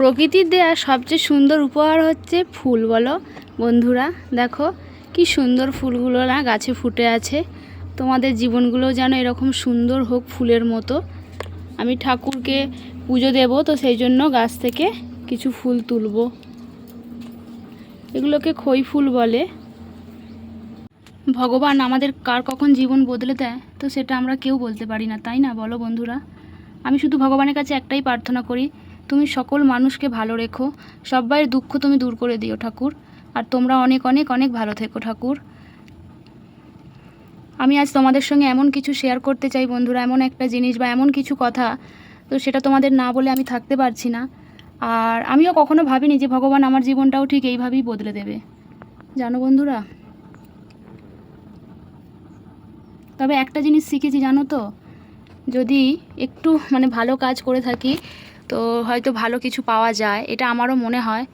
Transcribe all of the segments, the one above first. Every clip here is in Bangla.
প্রকৃতির দেয়া সবচেয়ে সুন্দর উপহার হচ্ছে ফুল, বলো। বন্ধুরা, দেখো, কি সুন্দর ফুলগুলো না গাছে ফুটে আছে। তোমাদের জীবনগুলো যেন এরকম সুন্দর হোক ফুলের মতো। আমি ঠাকুরকে পুজো দেব, তো সেই জন্য গাছ থেকে কিছু ফুল তুলবো। এগুলোকে খই ফুল বলে। ভগবান আমাদের কার কখন জীবন বদলে দেয়, তো সেটা আমরা কেউ বলতে পারি না, তাই না? বলো বন্ধুরা। আমি শুধু ভগবানের কাছে একটাই প্রার্থনা করি তুমি সকল মানুষকে ভালো রেখো সবাইয়ের দুঃখ তুমি দূর করে দিও ঠাকুর, আর তোমরা অনেক অনেক অনেক ভালো থেকো ঠাকুর। আমি আজ তোমাদের সঙ্গে এমন কিছু শেয়ার করতে চাই বন্ধুরা, এমন একটা জিনিস বা এমন কিছু কথা, তো সেটা তোমাদের না বলে আমি থাকতে পারছি না। আর আমিও কখনো ভাবিনি যে ভগবান আমার জীবনটাও ঠিক এইভাবেই বদলে দেবে। জানো বন্ধুরা? তবে একটা জিনিস শিখেছি জানো তো, যদি একটু মানে ভালো কাজ করে থাকি তো হয়তো ভালো কিছু পাওয়া যায়, এটা আমারও মনে হয়।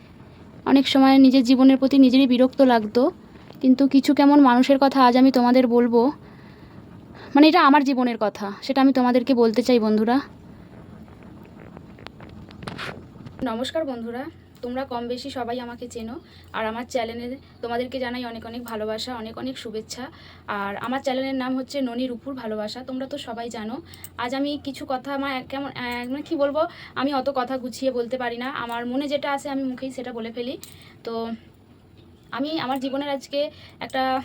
অনেক সময় নিজের জীবনের প্রতি নিজেরই বিরক্ত লাগতো, কিন্তু কিছু কেমন মানুষের কথা আজ আমি তোমাদের বলব। মানে এটা আমার জীবনের কথা, সেটা আমি তোমাদেরকে বলতে চাই বন্ধুরা। নমস্কার বন্ধুরা। তোমরা কম বেশি সবাই আমাকে চেনো। আর আমার চ্যানেলে তোমাদেরকে জানাই অনেক অনেক ভালোবাসা, অনেক অনেক শুভেচ্ছা। আর আমার চ্যানেলের নাম হচ্ছে ননি উপর ভালোবাসা, তোমরা তো সবাই জানো। আজ আমি কিছু কথা আমার কেমন মানে কী বলব, আমি অত কথা গুছিয়ে বলতে পারি না। আমার মনে যেটা আসে আমি মুখেই সেটা বলে ফেলি। তো আমি, আমার জীবনের আজকে একটা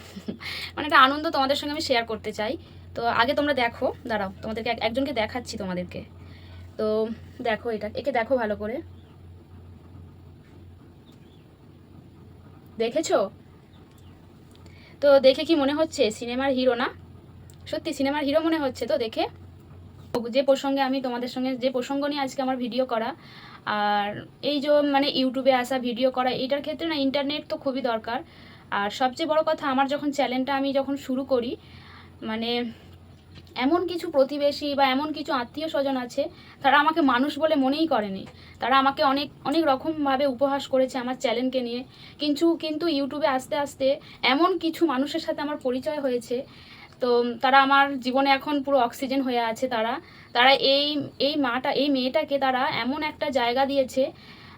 মানে একটা আনন্দ তোমাদের সঙ্গে আমি শেয়ার করতে চাই। তো আগে তোমরা দেখো, দাঁড়াও, তোমাদেরকে এক- একজনকে দেখাচ্ছি তোমাদেরকে। তো দেখো এটা, একে দেখো ভালো করে। দেখেছ? তো দেখে কি মনে হচ্ছে সিনেমার হিরো না? সত্যি সিনেমার হিরো মনে হচ্ছে তো দেখে? যে প্রসঙ্গে আমি তোমাদের সঙ্গে, যে প্রসঙ্গ নিয়ে আজকে আমার ভিডিও করা, আর এই যে মানে ইউটিউবে আসা ভিডিও করা এটার ক্ষেত্রে না ইন্টারনেট তো খুবই দরকার। আর সবচেয়ে বড় কথা, আমার যখন চ্যানেলটা আমি যখন শুরু করি মানে এমন কিছু প্রতিবেশী বা এমন কিছু আত্মীয় স্বজন আছে, তারা আমাকে মানুষ বলে মনেই করেনি। তারা আমাকে অনেক অনেক রকমভাবে উপহাস করেছে আমার চ্যানেলকে নিয়ে। কিন্তু কিন্তু ইউটিউবে আস্তে আস্তে এমন কিছু মানুষের সাথে আমার পরিচয় হয়েছে। তো তারা আমার জীবনে এখন পুরো অক্সিজেন হয়ে আছে তারা। তারা এই এই মাটা, এই মেয়েটাকে তারা এমন একটা জায়গা দিয়েছে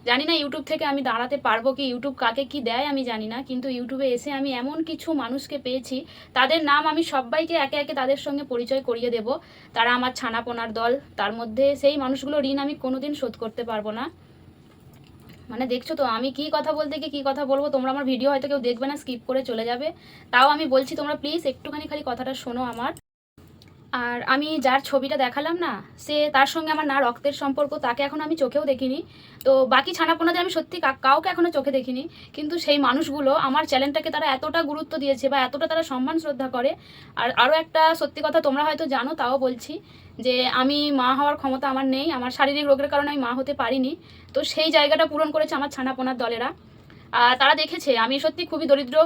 জানি না ইউটিউব থেকে আমি দাঁড়াতে পারব কি ইউটিউব কাকে কি দেয় আমি জানি না, কিন্তু ইউটিউবে এসে আমি এমন কিছু মানুষকে পেয়েছি, তাদের নাম আমি সবাইকে একে একে তাদের সঙ্গে পরিচয় করিয়ে দেব। তারা আমার ছানাপোনার দল, তার মধ্যে সেই মানুষগুলো ঋণ আমি কোনোদিন শোধ করতে পারব না। মানে দেখছ তো, আমি কি কথা বলতে গিয়ে কি কথা বলব, তোমরা আমার ভিডিও হয়তো কেউ দেখবে না স্কিপ করে চলে যাবে। তাও আমি বলছি তোমরা প্লিজ একটুখানি খালি কথাটা শোনো আমার। আর আমি যার ছবিটা দেখালাম না, সে তার সঙ্গে আমার না রক্তের সম্পর্ক, তাকে এখন আমি চোখেও দেখিনি। তো বাকি ছানাপোনাদের আমি সত্যি কাউকে এখনও চোখে দেখিনি। কিন্তু সেই মানুষগুলো আমার চ্যানেলটাকে তারা এতটা গুরুত্ব দিয়েছে বা এতটা তারা সম্মান শ্রদ্ধা করে, আর আরও একটা সত্যি কথা তোমরা হয়তো জানো, তাও বলছি যে আমি মা হওয়ার ক্ষমতা আমার নেই, আমার শারীরিক রোগের কারণে আমি মা হতে পারিনি। তো সেই জায়গাটা পূরণ করেছে আমার ছানাপোনার দলেরা। তারা দেখেছে, আমি সত্যি খুবই দরিদ্র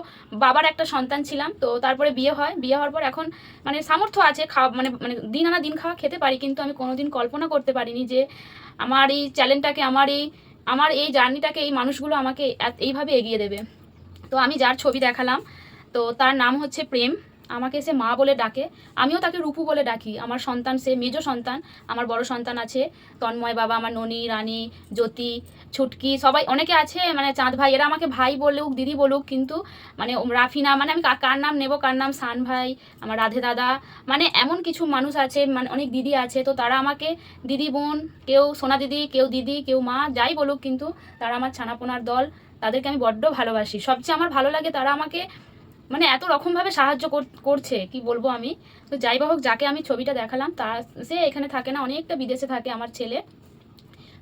বাবার একটা সন্তান ছিলাম, তো তারপরে বিয়ে হয়। বিয়ে হওয়ার পর এখন মানে সামর্থ্য আছে, খাওয়া মানে মানে দিন আনা দিন খাওয়া খেতে পারি, কিন্তু আমি কোনোদিন কল্পনা করতে পারিনি যে আমার এই চ্যালেঞ্জটাকে, আমার এই আমার এই জার্নিটাকে এই মানুষগুলো আমাকে এইভাবে এগিয়ে দেবে। তো আমি যার ছবি দেখালাম, তো তার নাম হচ্ছে প্রেম। আমাকে সে মা বলে ডাকে, আমিও তাকে রূপু বলে ডাকি। আমার সন্তান সে, মেজ সন্তান, আমার বড় সন্তান আছে, তন্ময় বাবা, আমার ননি, রানী, জ্যোতি, ছুটকি, সবাই অনেকে আছে মানে চাঁদ ভাই, এরা আমাকে ভাই বলুক, দিদি বলুক, কিন্তু মানে রাফিনা মানে আমি কার নাম নেব, কার নাম সান ভাই, আমার রাধে দাদা মানে এমন কিছু মানুষ আছে মানে অনেক দিদি আছে, তো তারা আমাকে দিদি বোন, কেউ সোনা দিদি, কেউ দিদি, কেউ মা, যাই বলুক, কিন্তু তারা আমার ছানাপোনার দল, তাদেরকে আমি বড্ড ভালোবাসি। সবচেয়ে আমার ভালো লাগে তারা আমাকে মানে এত রকমভাবে সাহায্য কর- করছে, কি বলব আমি? তো যাই বা হোক, যাকে আমি ছবিটা দেখালাম তার সে এখানে থাকে না, অনেকটা বিদেশে থাকে আমার ছেলে।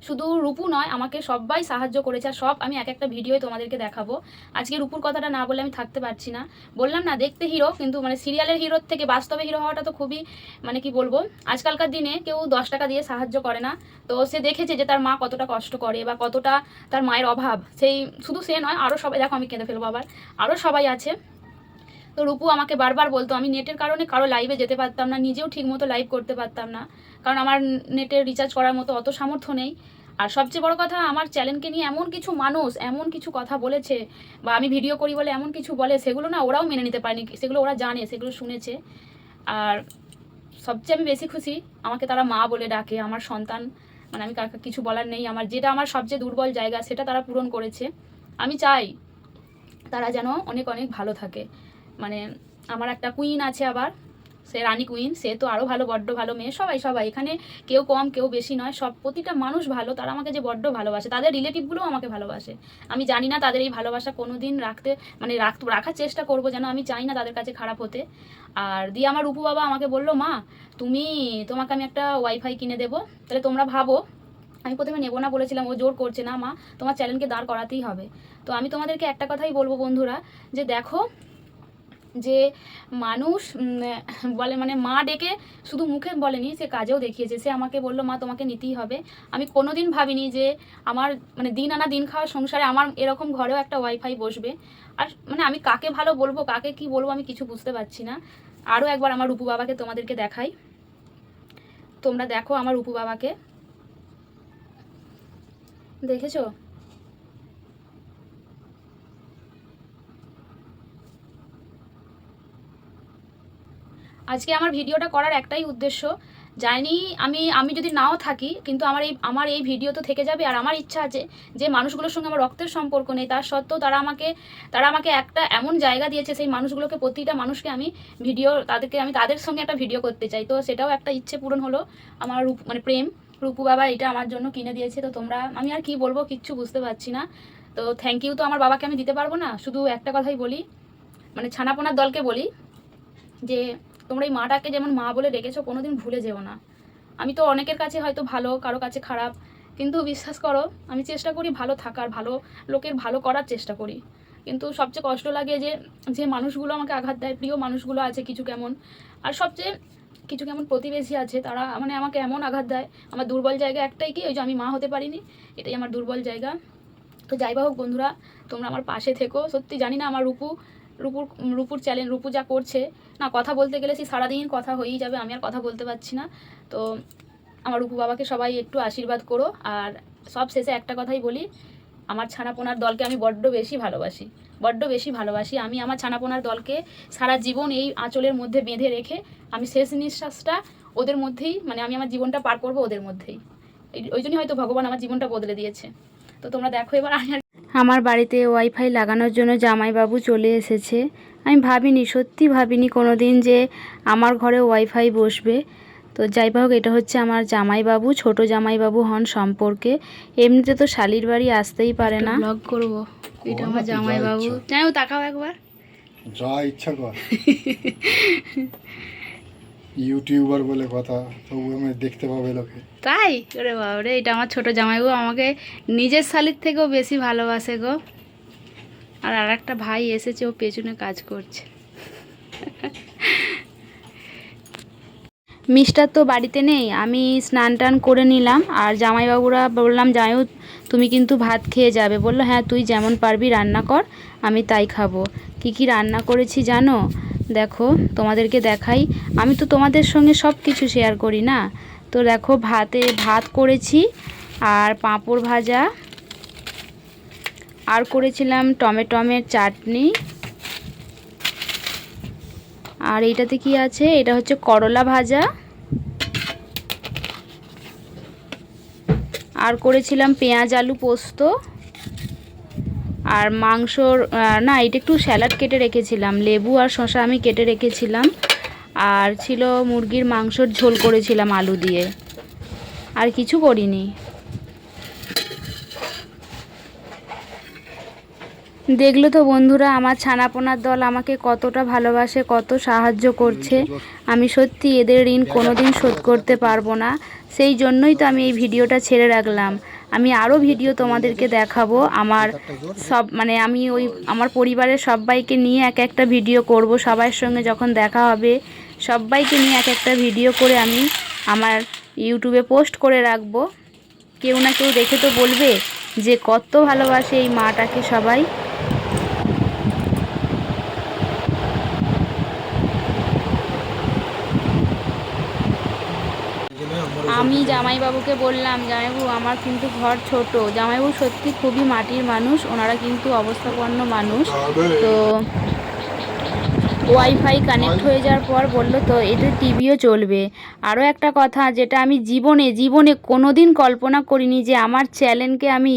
শুধু রূপু নয়, আমাকে সবাই সাহায্য করেছে, আর সব আমি এক একটা ভিডিওই তোমাদেরকে দেখাবো। আজকে রূপুর কথাটা না বলে আমি থাকতে পারছি না। বললাম না, দেখতে হিরো, কিন্তু মানে সিরিয়ালের হিরোর থেকে বাস্তবে হিরো হওয়াটা তো খুবই মানে কি বলব, আজকালকার দিনে কেউ দশ টাকা দিয়ে সাহায্য করে না। তো সে দেখেছে যে তার মা কতটা কষ্ট করে, বা কতটা তার মায়ের অভাব। সেই, শুধু সে নয় আরও সবাই, দেখো আমি কেঁদে ফেলব আবার আরও সবাই আছে। তো রূপু আমাকে বারবার বলতো, আমি নেটের কারণে কারও লাইভে যেতে পারতাম না, নিজেও ঠিকমতো লাইভ করতে পারতাম না। কারণ আমার নেটের রিচার্জ করার মতো অত সামর্থ্য নেই। আর সবচেয়ে বড় কথা, আমার চ্যানেলকে নিয়ে এমন কিছু মানুষ, এমন কিছু কথা বলেছে, বা আমি ভিডিও করি বলে এমন কিছু বলে, সেগুলো না ওরাও মেনে নিতে পারেনি, সেগুলো ওরা জানে, সেগুলো শুনেছে। আর সবচেয়ে আমি বেশি খুশি, আমাকে তারা মা বলে ডাকে, আমার সন্তান মানে আমি কাকে কিছু বলার নেই। আমার যেটা আমার সবচেয়ে দুর্বল জায়গা, সেটা তারা পূরণ করেছে। আমি চাই তারা যেন অনেক অনেক ভালো থাকে। মানে আমার একটা কুইন আছে আবার, সে রানী কুইন সে তো আরও ভালো, বড্ড ভালো মেয়ে, সবাই সবাই। এখানে কেউ কম, কেউ বেশি নয়, সব প্রতিটা মানুষ ভালো, তারা আমাকে যে বড্ড ভালোবাসে, তাদের রিলেটিভগুলোও আমাকে ভালোবাসে। আমি জানি না তাদের এই ভালোবাসা কোনো দিন রাখতে মানে রাখতে রাখার চেষ্টা করব যেন আমি চাই না তাদের কাছে খারাপ হতে। আর দিয়ে আমার রূপু বাবা আমাকে বলল, মা, তুমি, তোমাকে আমি একটা ওয়াইফাই কিনে দেবো, তাহলে তোমরা ভাবো, আমি প্রথমে নেব না বলেছিলাম, ও জোর করছে, না, মা, তোমার চ্যানেলকে দাঁড় করাতেই হবে। তো আমি তোমাদেরকে একটা কথাই বলব বন্ধুরা, যে দেখো যে মানুষ বলে মানে মা ডেকে শুধু মুখে বলেনি, সে কাজেও দেখিয়েছে। সে আমাকে বলল, মা, তোমাকে নিতেই হবে। আমি কোনোদিন ভাবিনি যে আমার মানে দিন আনা দিন খাওয়া সংসারে আমার এরকম ঘরেও একটা ওয়াইফাই বসবে। আর মানে আমি কাকে ভালো বলব, কাকে কি বলব আমি কিছু বুঝতে পারছি না। আরও একবার আমার রূপু বাবাকে তোমাদেরকে দেখাই। তোমরা দেখো আমার রূপু বাবাকে। দেখেছ? আজকে আমার ভিডিওটা করার একটাই উদ্দেশ্য, জানি আমি আমি যদি নাও থাকি, কিন্তু আমার এই আমার এই ভিডিও তো থেকে যাবে, আর আমার ইচ্ছা আছে যে মানুষগুলোর সঙ্গে আমার রক্তের সম্পর্ক নেই, তার সত্ত্বেও তারা আমাকে তারা আমাকে একটা এমন জায়গা দিয়েছে, সেই মানুষগুলোকে, প্রতিটা মানুষকে আমি ভিডিও, তাদেরকে আমি তাদের সঙ্গে একটা ভিডিও করতে চাই। তো সেটাও একটা ইচ্ছে পূরণ হলো, আমার রূপ মানে প্রেম, রূপু বাবা এটা আমার জন্য কিনে দিয়েছে, তো তোমরা, আমি আর কি বলব কিচ্ছু বুঝতে পারছি না। তো থ্যাংক ইউ তো আমার বাবাকে আমি দিতে পারব না, শুধু একটা কথাই বলি মানে ছানাপোনার দলকে বলি যে তোমরা এই মাটাকে যেমন মা বলে ডেকেছো, কোনোদিন ভুলে যেও না। আমি তো অনেকের কাছে হয়তো ভালো, কারও কাছে খারাপ, কিন্তু বিশ্বাস করো, আমি চেষ্টা করি ভালো থাকার, ভালো লোকের ভালো করার চেষ্টা করি। কিন্তু সবচেয়ে কষ্ট লাগে যে যে মানুষগুলো আমাকে আঘাত দেয়, প্রিয় মানুষগুলো আছে কিছু কেমন, আর সবচেয়ে কিছু কেমন প্রতিবেশী আছে, তারা মানে আমাকে এমন আঘাত দেয়, আমার দুর্বল জায়গা একটাই কি, ওই যে আমি মা হতে পারিনি, এটাই আমার দুর্বল জায়গা। তো যাই হোক বন্ধুরা, তোমরা আমার পাশে থেকো, সত্যি জানি না আমার রূপু রূপুর রূপুর চ্যালেঞ্জ রূপু যা করছে, না, কথা বলতে গেলে সেই সারাদিন কথা হয়েই যাবে, আমি আর কথা বলতে পারছি না। তো আমার রূপু বাবাকে সবাই একটু আশীর্বাদ করো, আর সব শেষে একটা কথাই বলি, আমার ছানাপোনার দলকে আমি বড্ড বেশি ভালোবাসি, বড্ড বেশি ভালোবাসি। আমি আমার ছানাপোনার দলকে সারা জীবন এই আঁচলের মধ্যে বেঁধে রেখে, আমি শেষ নিঃশ্বাসটা ওদের মধ্যেই মানে আমি আমার জীবনটা পার করব ওদের মধ্যেই। ওই জন্যই হয়তো ভগবান আমার জীবনটা বদলে দিয়েছে। তো তোমরা দেখো এবার আমি আমার বাড়িতে ওয়াইফাই লাগানোর জন্য জামাইবাবু চলে এসেছে। আমি ভাবিনি সত্যি ভাবিনি কোনো দিন যে আমার ঘরে ওয়াইফাই বসবে। তো যাই হোক এটা হচ্ছে আমার জামাইবাবু ছোট জামাইবাবু হন সম্পর্কে। এমনিতে তো শালির বাড়ি আসতেই পারে না। ব্লগ করব। এটা আমার জামাইবাবু। যাই হোক তাকাও একবার। যা ইচ্ছা কর। ইউটিউবার বলে কথা তবু আমি দেখতে পাবে লোকে। তাই? ওরে বাবরে এটা আমার ছোট জামাইবাবু আমাকে নিজের শালির থেকেও বেশি ভালোবাসে গো। আর আর একটা ভাই এসেছে, ও পেছনে কাজ করছে। মিস্টার তো বাড়িতে নেই, আমি স্নান টান করে নিলাম, আর জামাইবাবুরা বললাম জামাইবাবু তুমি কিন্তু ভাত খেয়ে যাবে। বলল হ্যাঁ তুই যেমন পারবি রান্না কর, আমি তাই খাব। কি কি রান্না করেছি জানো? দেখো, তোমাদেরকে দেখাই। আমি তো তোমাদের সঙ্গে সব কিছু শেয়ার করি না? তো দেখো, ভাতে ভাত করেছি, আর পাঁপড় ভাজা, আর করেছিলাম টমেটমের চাটনি। আর এইটাতে কি আছে? এটা হচ্ছে করলা ভাজা। আর করেছিলাম পেঁয়াজ আলু পোস্ত। আর মাংসর না, এটা একটু স্যালাড কেটে রেখেছিলাম। লেবু আর শসা আমি কেটে রেখেছিলাম। আর ছিল মুরগির মাংসর ঝোল করেছিলাম আলু দিয়ে। আর কিছু করিনি। দেখল তো বন্ধুরা, আমার ছানাপোনার দল আমাকে কতটা ভালোবাসে, কত সাহায্য করছে। আমি সত্যি এদের ঋণ কোনোদিন শোধ করতে পারব না। সেই জন্যই তো আমি এই ভিডিওটা ছেড়ে রাখলাম। আমি আরও ভিডিও তোমাদেরকে দেখাবো। আমার সব মানে আমি ওই, আমার পরিবারের সবাইকে নিয়ে এক একটা ভিডিও করব। সবার সঙ্গে যখন দেখা হবে, সবাইকে নিয়ে এক একটা ভিডিও করে আমি আমার ইউটিউবে পোস্ট করে রাখব। কেউ না কেউ দেখে তো বলবে যে কত ভালোবাসে এই মাটাকে সবাই। আমি জামাইবাবুকে বললাম, জামাইবাবু, আমার কিন্তু ঘর ছোট। জামাইবাবু সত্যি খুবই মাটির মানুষ, ওনারা কিন্তু অবস্থাপন্ন মানুষ। তো ওয়াইফাই কানেক্ট হয়ে যাওয়ার পর বলল, তো এতে টিভিও চলবে। আরও একটা কথা, যেটা আমি জীবনে জীবনে কোনো দিন কল্পনা করিনি যে আমার চ্যানেলকে আমি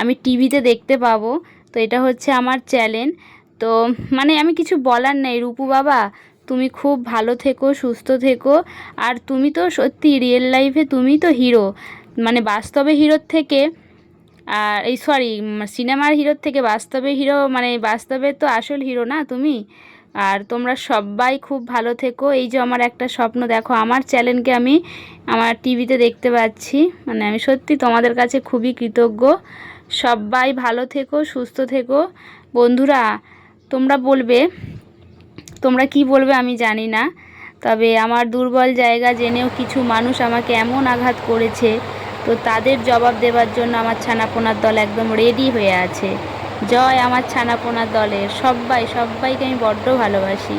আমি টিভিতে দেখতে পাবো। তো এটা হচ্ছে আমার চ্যানেল। তো মানে আমি কিছু বলার নেই। রূপু বাবা তুমি খুব ভালো থেকো, সুস্থ থেকো। আর তুমি তো সত্যি রিয়েল লাইফে তুমি তো হিরো মানে বাস্তবে হিরোর থেকে, আর এই সরি সিনেমার হিরোর থেকে বাস্তবে হিরো মানে বাস্তবে তো আসল হিরো না তুমি? আর তোমরা সবাই খুব ভালো থেকো। এই যে আমার একটা স্বপ্ন, দেখো আমার চ্যানেলকে আমি আমার টিভিতে দেখতে পাচ্ছি। মানে আমি সত্যি তোমাদের কাছে খুবই কৃতজ্ঞ। সবাই ভালো থেকো, সুস্থ থেকো। বন্ধুরা, তোমরা বলবে তোমরা কি বলবে আমি জানি না। তবে আমার দুর্বল জায়গা জেনেও কিছু মানুষ আমাকে এমন আঘাত করেছে, তো তাদের জবাব দেবার জন্য আমার ছানাপোনার দল একদম রেডি হয়ে আছে। জয় আমার ছানাপোনার দলের সবাই সবাইকে আমি বড্ড ভালোবাসি।